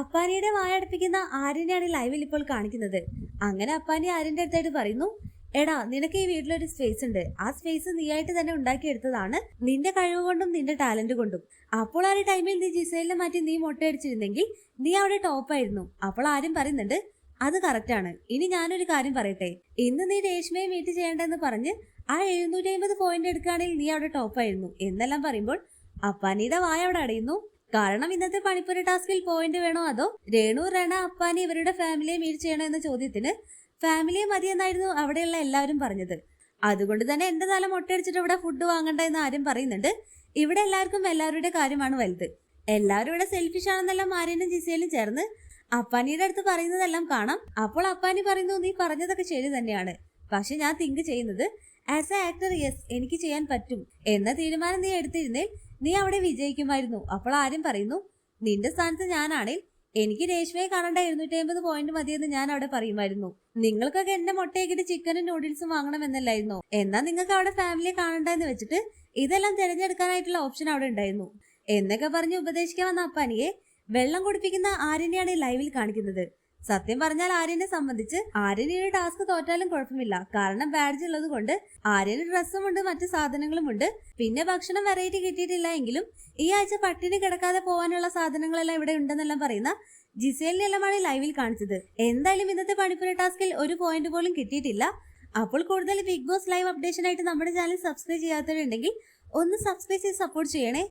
അപ്പാനിയുടെ വായടപ്പിക്കുന്ന ആര്യനെയാണ് ലൈവിൽ ഇപ്പോൾ കാണിക്കുന്നത്. അങ്ങനെ അപ്പാനി ആര്യന്റെ അടുത്തായിട്ട് പറയുന്നു എടാ നിനക്ക് ഈ വീട്ടിലൊരു സ്പേസ് ഉണ്ട്. ആ സ്പേസ് നീ ആയിട്ട് തന്നെ ഉണ്ടാക്കിയെടുത്തതാണ് നിന്റെ കഴിവ് കൊണ്ടും നിന്റെ ടാലന്റ് കൊണ്ടും. അപ്പോൾ ആ ഒരു ടൈമിൽ നീ ജിസൈലിനെ മാറ്റി നീ മുട്ടയടിച്ചിരുന്നെങ്കിൽ നീ അവിടെ ടോപ്പായിരുന്നു അപ്പോൾ ആരും പറയുന്നുണ്ട് അത് കറക്റ്റാണ് ഇനി ഞാനൊരു കാര്യം പറയട്ടെ. ഇന്ന് നീ രേഷ്മയെ മീറ്റ് ചെയ്യേണ്ടെന്ന് പറഞ്ഞ് ആ എഴുന്നൂറ്റി അമ്പത് പോയിന്റ് എടുക്കുകയാണെങ്കിൽ നീ അവിടെ ടോപ്പായിരുന്നു എന്നെല്ലാം പറയുമ്പോൾ അപ്പാനിയുടെ വായ അവിടെ അടയുന്നു. കാരണം ഇന്നത്തെ പണിപ്പുര ടാസ്കിൽ പോയിന്റ് വേണോ? അതോ രേണു റണ അപ്പാനി ഇവരുടെ ഫാമിലിയെ മീറ്റ് ചെയ്യണോ എന്ന ചോദ്യത്തിന് ഫാമിലിയെ മതിയെന്നായിരുന്നു അവിടെയുള്ള എല്ലാവരും പറഞ്ഞത്. അതുകൊണ്ട് തന്നെ എന്റെ തല മൊട്ടയടിച്ചിട്ട് ഇവിടെ ഫുഡ് വാങ്ങണ്ട എന്ന് ആരും പറയുന്നുണ്ട്. ഇവിടെ എല്ലാവർക്കും എല്ലാവരുടെ കാര്യമാണ് വലുത്. എല്ലാവരും ഇവിടെ സെൽഫിഷ് ആണെന്നെല്ലാം ആര്യനും ജിസയിലും ചേർന്ന് അപ്പാനിയുടെ അടുത്ത് പറയുന്നതെല്ലാം കാണാം. അപ്പോൾ അപ്പാനി പറയുന്നു നീ പറഞ്ഞതൊക്കെ ശരി തന്നെയാണ്. പക്ഷെ ഞാൻ തിങ്ക് ചെയ്യുന്നത് ആസ് എ ആക്ടർ യെസ് എനിക്ക് ചെയ്യാൻ പറ്റും. എന്ന തീരുമാനം നീ എടുത്തിരുന്നേൽ നീ അവിടെ വിജയിക്കുമായിരുന്നു. അപ്പോൾ ആരും പറയുന്നു നിന്റെ സ്ഥാനത്ത് ഞാനാണെങ്കിൽ എനിക്ക് രേഷ്മയെ കാണേണ്ട എഴുന്നൂറ്റി അമ്പത് പോയിന്റ് മതിയെന്ന് ഞാൻ അവിടെ പറയുമായിരുന്നു. നിങ്ങൾക്കൊക്കെ എന്റെ മുട്ടയൊക്കെ ചിക്കനും നൂഡിൽസും വാങ്ങണം എന്നല്ലായിരുന്നു എന്നാ നിങ്ങൾക്ക് അവിടെ ഫാമിലിയെ കാണണ്ട എന്ന് വെച്ചിട്ട് ഇതെല്ലാം തിരഞ്ഞെടുക്കാനായിട്ടുള്ള ഓപ്ഷൻ അവിടെ ഉണ്ടായിരുന്നു. എന്നൊക്കെ പറഞ്ഞ് ഉപദേശിക്കാൻ വന്ന അപ്പാനിയെ വെള്ളം കുടിപ്പിക്കുന്ന ആര്യനെയാണ് ലൈവിൽ കാണിക്കുന്നത്. സത്യം പറഞ്ഞാൽ ആര്യനെ സംബന്ധിച്ച് ആര്യൻ ഈ ടാസ്ക് തോറ്റാലും കുഴപ്പമില്ല. കാരണം ബാഡ്ജ് ഉള്ളത് കൊണ്ട് ആര്യന് ഡ്രസ്സും ഉണ്ട് മറ്റു സാധനങ്ങളും ഉണ്ട്. പിന്നെ ഭക്ഷണം വെറൈറ്റി കിട്ടിയിട്ടില്ല എങ്കിലും ഈ ആഴ്ച പട്ടിണി കിടക്കാതെ പോകാനുള്ള സാധനങ്ങളെല്ലാം ഇവിടെ ഉണ്ടെന്നെല്ലാം പറയുന്ന ജിസേലിനെല്ലാമാണ് ലൈവിൽ കാണിച്ചത്. എന്തായാലും ഇന്നത്തെ പണിപ്പുര ടാസ്കിൽ ഒരു പോയിന്റ് പോലും കിട്ടിയിട്ടില്ല. അപ്പോൾ കൂടുതൽ ബിഗ് ബോസ് ലൈവ് അപ്ഡേഷൻ ആയിട്ട് നമ്മുടെ ചാനൽ സബ്സ്ക്രൈബ് ചെയ്യാത്തവരുണ്ടെങ്കിൽ ഒന്ന് സബ്സ്ക്രൈബ് ചെയ്ത് സപ്പോർട്ട് ചെയ്യണേ.